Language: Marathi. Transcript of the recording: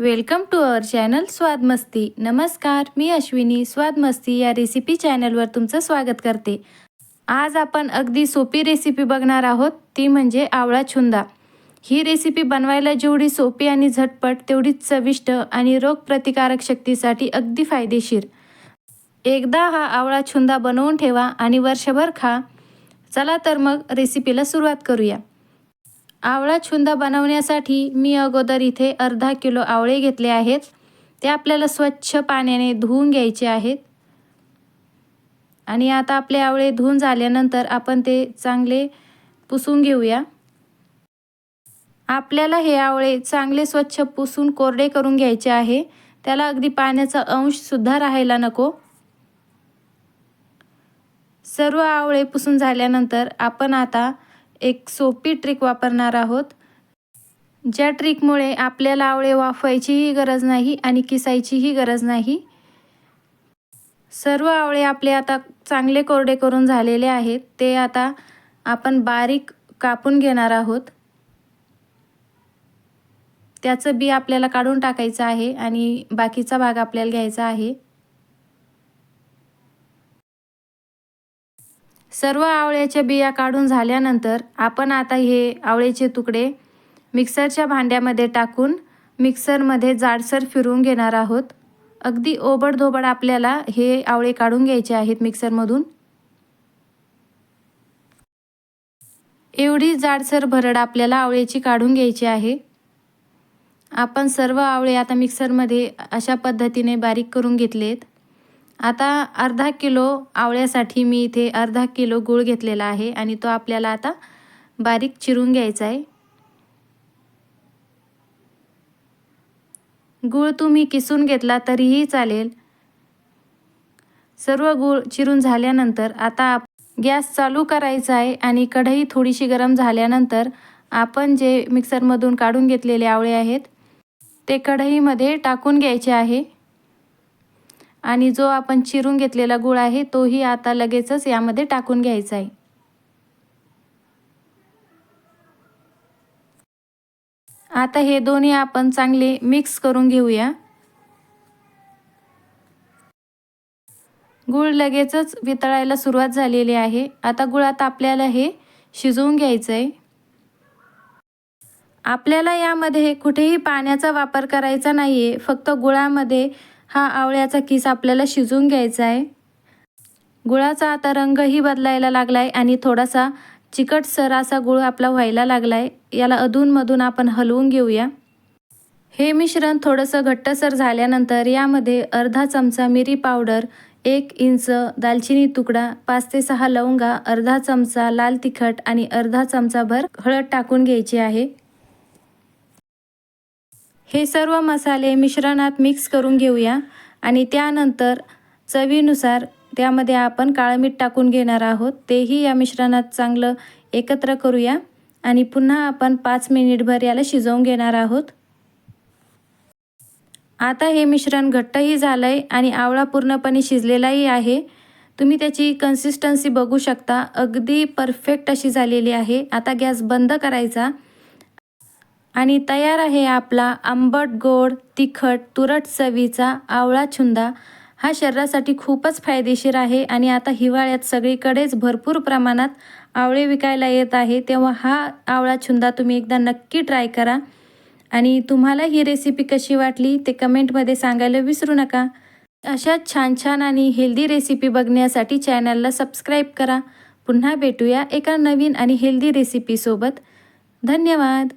वेलकम टू अवर चॅनल स्वाद मस्ती. नमस्कार मी अश्विनी. स्वाद मस्ती या रेसिपी चॅनलवर तुमचं स्वागत करते. आज आपण अगदी सोपी रेसिपी बघणार आहोत ती म्हणजे आवळा छुंदा. ही रेसिपी बनवायला जेवढी सोपी आणि झटपट तेवढीच चविष्ट आणि रोगप्रतिकारक शक्तीसाठी अगदी फायदेशीर. एकदा हा आवळा छुंदा बनवून ठेवा आणि वर्षभर खा. चला तर मग रेसिपीला सुरुवात करूया. आवळा छुंदा बनवण्यासाठी मी अगोदर इथे अर्धा किलो आवळे घेतले आहेत. ते आपल्याला स्वच्छ पाण्याने धुवून घ्यायचे आहेत. आणि आता आपले आवळे धुवून झाल्यानंतर आपण ते चांगले पुसून घेऊया. आपल्याला हे आवळे चांगले स्वच्छ पुसून कोरडे करून घ्यायचे आहे. त्याला अगदी पाण्याचा अंशसुद्धा राहायला नको. सर्व आवळे पुसून झाल्यानंतर आपण आता एक सोपी ट्रिक वापरणार आहोत. ज्या ट्रिकमुळे आपल्याला आवळे वाफवायचीही गरज नाही आणि किसायचीही गरज नाही. सर्व आवळे आपले आता चांगले कोरडे करून झालेले आहेत. ते आता आपण बारीक कापून घेणार आहोत. त्याचं बी आपल्याला काढून टाकायचं आहे आणि बाकीचा भाग आपल्याला घ्यायचा आहे. सर्व आवळ्याच्या बिया काढून झाल्यानंतर आपण आता हे आवळ्याचे तुकडे मिक्सरच्या भांड्यामध्ये टाकून मिक्सरमध्ये जाडसर फिरवून घेणार आहोत. अगदी ओबडधोबड आपल्याला हे आवळे काढून घ्यायचे आहेत मिक्सरमधून. एवढी जाडसर भरड आपल्याला आवळ्याची काढून घ्यायची आहे. आपण सर्व आवळे आता मिक्सरमध्ये अशा पद्धतीने बारीक करून घेतलेत. आता अर्धा किलो आवळ्यासाठी मी इथे अर्धा किलो गूळ घेतलेला आहे आणि तो आपल्याला आता बारीक चिरून घ्यायचा आहे. गूळ तुम्ही किसून घेतला तरीही चालेल. सर्व गूळ चिरून झाल्यानंतर आता गॅस चालू करायचा आहे आणि कढई थोडीशी गरम झाल्यानंतर आपण जे मिक्सरमधून काढून घेतलेले आवळे आहेत ते कढईमध्ये टाकून घ्यायचे आहे. आणि जो आपण चिरून घेतलेला गुळ आहे तोही आता लगेचच यामध्ये टाकून घ्यायचा आहे. आता हे दोन्ही आपण चांगले मिक्स करून घेऊया. गुळ लगेचच वितळायला सुरुवात झालेली आहे. आता गुळात आपल्याला हे शिजवून घ्यायचं आहे. आपल्याला यामध्ये कुठेही पाण्याचा वापर करायचा नाही आहे फक्त गुळामध्ये हा आवळ्याचा किस आपल्याला शिजून घ्यायचा आहे. गुळाचा आता रंगही बदलायला लागला आहे आणि थोडासा चिकटसर असा गुळ आपला व्हायला लागला आहे याला अधूनमधून आपण हलवून घेऊया. हे मिश्रण थोडंसं घट्टसर झाल्यानंतर यामध्ये अर्धा चमचा मिरी पावडर एक इंच दालचिनी तुकडा पाच ते सहा लवंगा अर्धा चमचा लाल तिखट आणि अर्धा चमचाभर हळद टाकून घ्यायची आहे. हे सर्व मसाले मिश्रणात मिक्स करून घेऊया. आणि त्यानंतर चवीनुसार त्यामध्ये आपण काळं मीठ टाकून घेणार आहोत. तेही या मिश्रणात चांगलं एकत्र करूया. आणि पुन्हा आपण पाच मिनिटभर याला शिजवून घेणार आहोत. आता हे मिश्रण घट्टही झालं आहे आणि आवळा पूर्णपणे शिजलेलाही आहे. तुम्ही त्याची कन्सिस्टन्सी बघू शकता. अगदी परफेक्ट अशी झालेली आहे. आता गॅस बंद करायचा. आणि तयार आहे आपला आंबट गोड तिखट तुरट चवीचा आवळा छुंदा. हा शरीरासाठी खूपच फायदेशीर आहे आणि आता हिवाळ्यात सगळीकडेच भरपूर प्रमाणात आवळे विकायला येत आहे. तेव्हा हा आवळा छुंदा तुम्ही एकदा नक्की ट्राय करा. आणि तुम्हाला ही रेसिपी कशी वाटली ते कमेंटमध्ये सांगायला विसरू नका. अशा छान छान आणि हेल्दी रेसिपी बघण्यासाठी चॅनलला सबस्क्राईब करा. पुन्हा भेटूया एका नवीन आणि हेल्दी रेसिपीसोबत धन्यवाद!